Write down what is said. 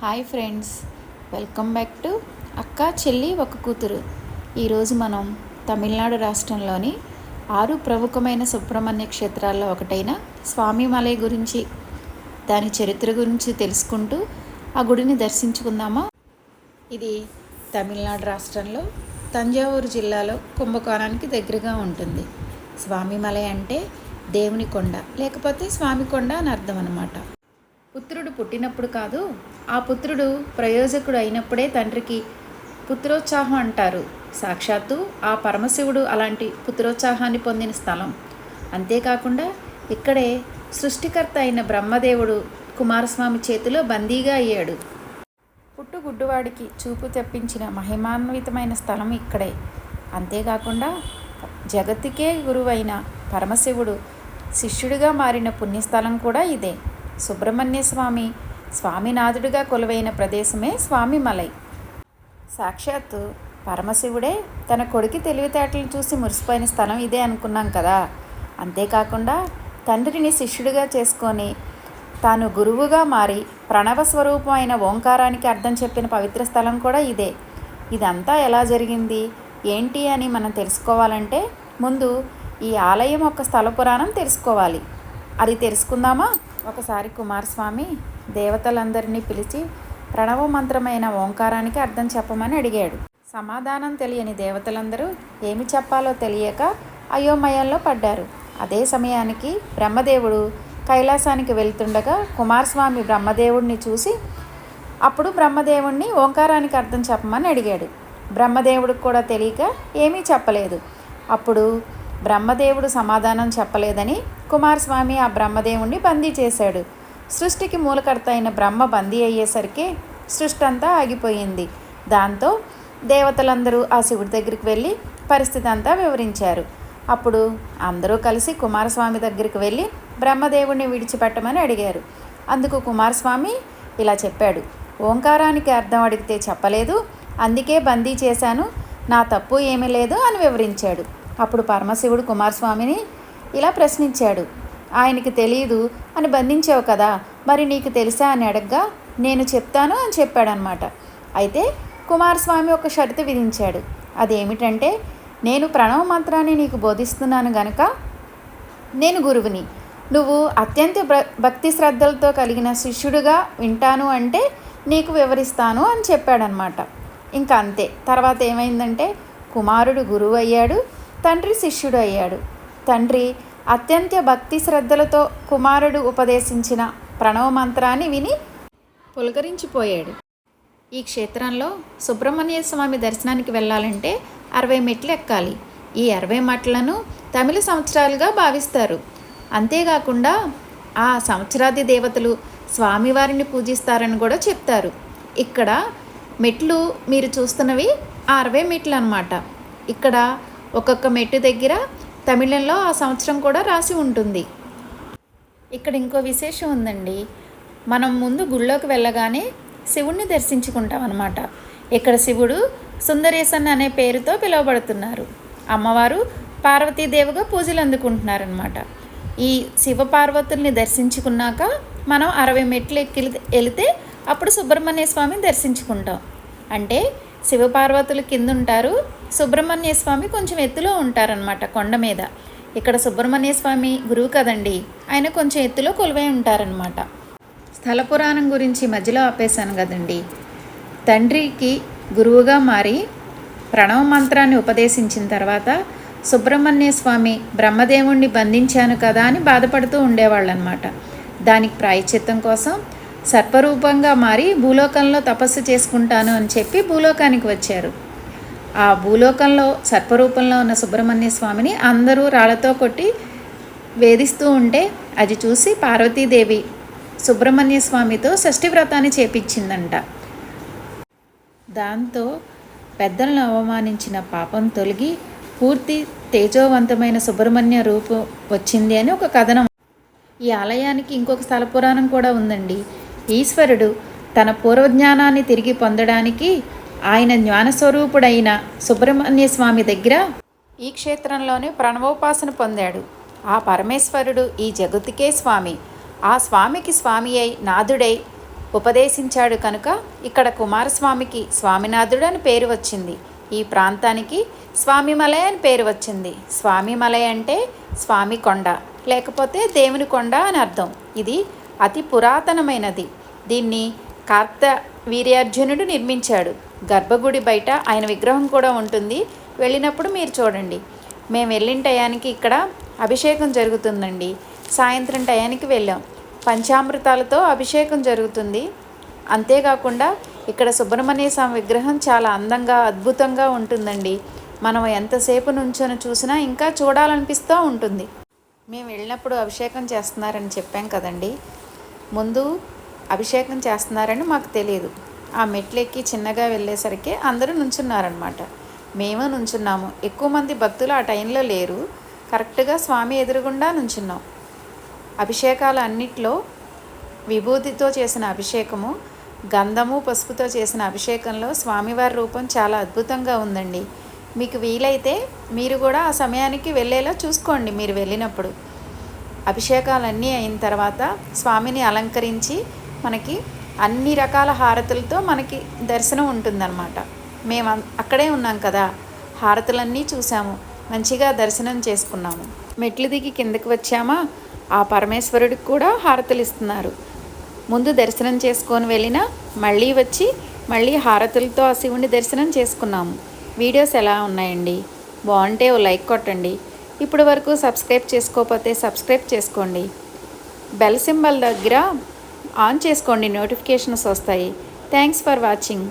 Hi friends welcome back to అక్క చెల్లి ఒక కూతురు. ఈరోజు మనం తమిళనాడు రాష్ట్రంలోని ఆరు ప్రముఖమైన సుబ్రహ్మణ్య క్షేత్రాల్లో ఒకటైన స్వామిమలై గురించి దాని చరిత్ర గురించి తెలుసుకుంటూ ఆ గుడిని దర్శించుకుందామా? ఇది తమిళనాడు రాష్ట్రంలో తంజావూరు జిల్లాలో కుంభకోణానికి దగ్గరగా ఉంటుంది. స్వామిమలై అంటే దేవుని కొండ లేకపోతే స్వామి కొండ అని అర్థం అనమాట పుత్రుడు పుట్టినప్పుడు కాదు ఆ పుత్రుడు ప్రయోజకుడు అయినప్పుడే తండ్రికి పుత్రోత్సాహం అంటారు. సాక్షాత్తు ఆ పరమశివుడు అలాంటి పుత్రోత్సాహాన్ని పొందిన స్థలం. అంతేకాకుండా ఇక్కడే సృష్టికర్త అయిన బ్రహ్మదేవుడు కుమారస్వామి చేతిలో బందీగా అయ్యాడు. పుట్టుగుడ్డువాడికి చూపు తెప్పించిన మహిమాన్వితమైన స్థలం ఇక్కడే. అంతేకాకుండా జగత్తుకే గురువైన పరమశివుడు శిష్యుడిగా మారిన పుణ్యస్థలం కూడా ఇదే. సుబ్రహ్మణ్య స్వామి స్వామినాథుడిగా కొలువైన ప్రదేశమే స్వామిమలై. సాక్షాత్తు పరమశివుడే తన కొడుకు తెలివితేటలు చూసి మురిసిపోయిన స్థలం ఇదే అనుకున్నాం కదా. అంతేకాకుండా తండ్రిని శిష్యుడిగా చేసుకొని తాను గురువుగా మారి ప్రణవ స్వరూపం అయిన ఓంకారానికి అర్థం చెప్పిన పవిత్ర స్థలం కూడా ఇదే. ఇదంతా ఎలా జరిగింది? ఏంటి అని మనం తెలుసుకోవాలంటే ముందు ఈ ఆలయం యొక్క స్థల పురాణం తెలుసుకోవాలి. అది తెలుసుకుందామా? ఒకసారి కుమారస్వామి దేవతలందరినీ పిలిచి ప్రణవ మంత్రమైన ఓంకారానికి అర్థం చెప్పమని అడిగాడు. సమాధానం తెలియని దేవతలందరూ ఏమి చెప్పాలో తెలియక అయోమయంలో పడ్డారు. అదే సమయానికి బ్రహ్మదేవుడు కైలాసానికి వెళ్తుండగా కుమారస్వామి బ్రహ్మదేవుడిని చూసి అప్పుడు బ్రహ్మదేవుణ్ణి ఓంకారానికి అర్థం చెప్పమని అడిగాడు. బ్రహ్మదేవుడికి కూడా తెలియక ఏమీ చెప్పలేదు. అప్పుడు బ్రహ్మదేవుడు సమాధానం చెప్పలేదని కుమారస్వామి ఆ బ్రహ్మదేవుణ్ణి బందీ చేశాడు. సృష్టికి మూలకర్త అయిన బ్రహ్మ బందీ అయ్యేసరికి సృష్టి అంతా ఆగిపోయింది. దాంతో దేవతలందరూ ఆ శివుడి దగ్గరికి వెళ్ళి పరిస్థితి అంతా వివరించారు. అప్పుడు అందరూ కలిసి కుమారస్వామి దగ్గరికి వెళ్ళి బ్రహ్మదేవుడిని విడిచిపెట్టమని అడిగారు. అందుకు కుమారస్వామి ఇలా చెప్పాడు. ఓంకారానికి అర్థం అడిగితే చెప్పలేదు. అందుకే బందీ చేశాను. నా తప్పు ఏమీ లేదు అని వివరించాడు. అప్పుడు పరమశివుడు కుమారస్వామిని ఇలా ప్రశ్నించాడు. ఆయనకి తెలియదు అని బంధించావు కదా మరి నీకు తెలుసా? అని అడగ్గా నేను చెప్తాను అని చెప్పాడనమాట. అయితే కుమారస్వామి ఒక షరతు విధించాడు. అదేమిటంటే నేను ప్రణవ మంత్రాన్ని నీకు బోధిస్తున్నాను గనక నేను గురువుని. నువ్వు అత్యంత భక్తి శ్రద్ధలతో కలిగిన శిష్యుడుగా వింటాను అంటే నీకు వివరిస్తాను అని చెప్పాడనమాట. ఇంకా అంతే. తర్వాత ఏమైందంటే కుమారుడు గురువు అయ్యాడు తండ్రి శిష్యుడు అయ్యాడు. తండ్రి అత్యంత భక్తి శ్రద్ధలతో కుమారుడు ఉపదేశించిన ప్రణవ మంత్రాన్ని విని పులకరించిపోయాడు. ఈ క్షేత్రంలో సుబ్రహ్మణ్య స్వామి దర్శనానికి వెళ్ళాలంటే అరవై మెట్లు ఎక్కాలి. ఈ అరవై మెట్లను తమిళ సంవత్సరాలుగా భావిస్తారు. అంతేకాకుండా ఆ సంవత్సరాది దేవతలు స్వామివారిని పూజిస్తారని కూడా చెప్తారు. ఇక్కడ మెట్లు మీరు చూస్తున్నవి ఆ అరవై మెట్లు అనమాట ఇక్కడ ఒక్కొక్క మెట్టు దగ్గర తమిళంలో ఆ సంవత్సరం కూడా రాసి ఉంటుంది. ఇక్కడ ఇంకో విశేషం ఉందండి. మనం ముందు గుళ్ళోకి వెళ్ళగానే శివుణ్ణి దర్శించుకుంటాం అనమాట ఇక్కడ శివుడు సుందరేశన్ అనే పేరుతో పిలువబడుతున్నారు. అమ్మవారు పార్వతీదేవిగా పూజలు అందుకుంటున్నారనమాట ఈ శివపార్వతుల్ని దర్శించుకున్నాక మనం అరవై మెట్లు ఎక్కి వెళితే అప్పుడు సుబ్రహ్మణ్య స్వామిని దర్శించుకుంటాం. అంటే శివపార్వతులు కింద ఉంటారు సుబ్రహ్మణ్య స్వామి కొంచెం ఎత్తులో ఉంటారనమాట కొండ మీద. ఇక్కడ సుబ్రహ్మణ్య స్వామి గురువు కదండి. ఆయన కొంచెం ఎత్తులో కొలువై ఉంటారనమాట స్థల పురాణం గురించి మధ్యలో ఆపేశాను కదండి. తండ్రికి గురువుగా మారి ప్రణవ మంత్రాన్ని ఉపదేశించిన తర్వాత సుబ్రహ్మణ్య స్వామి బ్రహ్మదేవుణ్ణి బంధించాను కదా అని బాధపడుతూ ఉండేవాళ్ళనమాట దానికి ప్రాయశ్చిత్తం కోసం సర్పరూపంగా మారి భూలోకంలో తపస్సు చేసుకుంటాను అని చెప్పి భూలోకానికి వచ్చారు. ఆ భూలోకంలో సర్పరూపంలో ఉన్న సుబ్రహ్మణ్య స్వామిని అందరూ రాళ్ళతో కొట్టి వేధిస్తూ ఉంటే అది చూసి పార్వతీదేవి సుబ్రహ్మణ్య స్వామితో షష్ఠి వ్రతాన్ని చేపించిందంట. దాంతో పెద్దలను అవమానించిన పాపం తొలగి పూర్తి తేజోవంతమైన సుబ్రహ్మణ్య రూపం వచ్చింది అని ఒక కథనం. ఈ ఆలయానికి ఇంకొక స్థల పురాణం కూడా ఉందండి. ఈశ్వరుడు తన పూర్వజ్ఞానాన్ని తిరిగి పొందడానికి ఆయన జ్ఞానస్వరూపుడైన సుబ్రహ్మణ్య స్వామి దగ్గర ఈ క్షేత్రంలోనే ప్రణవోపాసన పొందాడు. ఆ పరమేశ్వరుడు ఈ జగతికే స్వామి. ఆ స్వామికి స్వామి అయి నాథుడై ఉపదేశించాడు కనుక ఇక్కడ కుమారస్వామికి స్వామినాథుడు అని పేరు వచ్చింది. ఈ ప్రాంతానికి స్వామిమలై అని పేరు వచ్చింది. స్వామిమలై అంటే స్వామి కొండ లేకపోతే దేవుని కొండ అని అర్థం. ఇది అతి పురాతనమైనది. దీన్ని కార్త వీర్యార్జునుడు నిర్మించాడు. గర్భగుడి బయట ఆయన విగ్రహం కూడా ఉంటుంది. వెళ్ళినప్పుడు మీరు చూడండి. మేము వెళ్ళిన టయానికి ఇక్కడ అభిషేకం జరుగుతుందండి. సాయంత్రం టయానికి వెళ్ళాం. పంచామృతాలతో అభిషేకం జరుగుతుంది. అంతేకాకుండా ఇక్కడ సుబ్రహ్మణ్య స్వామి విగ్రహం చాలా అందంగా అద్భుతంగా ఉంటుందండి. మనం ఎంతసేపు నుంచొని చూసినా ఇంకా చూడాలనిపిస్తూ ఉంటుంది. మేము వెళ్ళినప్పుడు అభిషేకం చేస్తున్నారని చెప్పాం కదండి. ముందు అభిషేకం చేస్తున్నారని మాకు తెలియదు. ఆ మెట్లు ఎక్కి చిన్నగా వెళ్ళేసరికి అందరూ నుంచున్నారనమాట మేము నుంచున్నాము. ఎక్కువ మంది భక్తులు ఆ టైంలో లేరు. కరెక్ట్గా స్వామి ఎదురుగుండా నుంచున్నాం. అభిషేకాలు అన్నిట్లో విభూతితో చేసిన అభిషేకము గంధము పసుపుతో చేసిన అభిషేకంలో స్వామివారి రూపం చాలా అద్భుతంగా ఉందండి. మీకు వీలైతే మీరు కూడా ఆ సమయానికి వెళ్ళేలా చూసుకోండి మీరు వెళ్ళినప్పుడు. అభిషేకాలన్నీ అయిన తర్వాత స్వామిని అలంకరించి మనకి అన్ని రకాల హారతులతో మనకి దర్శనం ఉంటుందన్నమాట. మేము అక్కడే ఉన్నాం కదా హారతులన్నీ చూసాము మంచిగా దర్శనం చేసుకున్నాము. మెట్లు దిగి కిందకి వచ్చామా ఆ పరమేశ్వరుడికి కూడా హారతులు ఇస్తున్నారు. ముందు దర్శనం చేసుకొని వెళ్ళినా మళ్ళీ వచ్చి మళ్ళీ హారతులతో ఆ శివుని దర్శనం చేసుకున్నాము. వీడియోస్ ఎలా ఉన్నాయండి? బాగుంటే ఓ లైక్ కొట్టండి. ఇప్పటి వరకు సబ్స్క్రైబ్ చేసుకోకపోతే సబ్స్క్రైబ్ చేసుకోండి. బెల్ సింబల్ దగ్గర ఆన్ చేసుకోండి నోటిఫికేషన్స్ వస్తాయి. Thanks for watching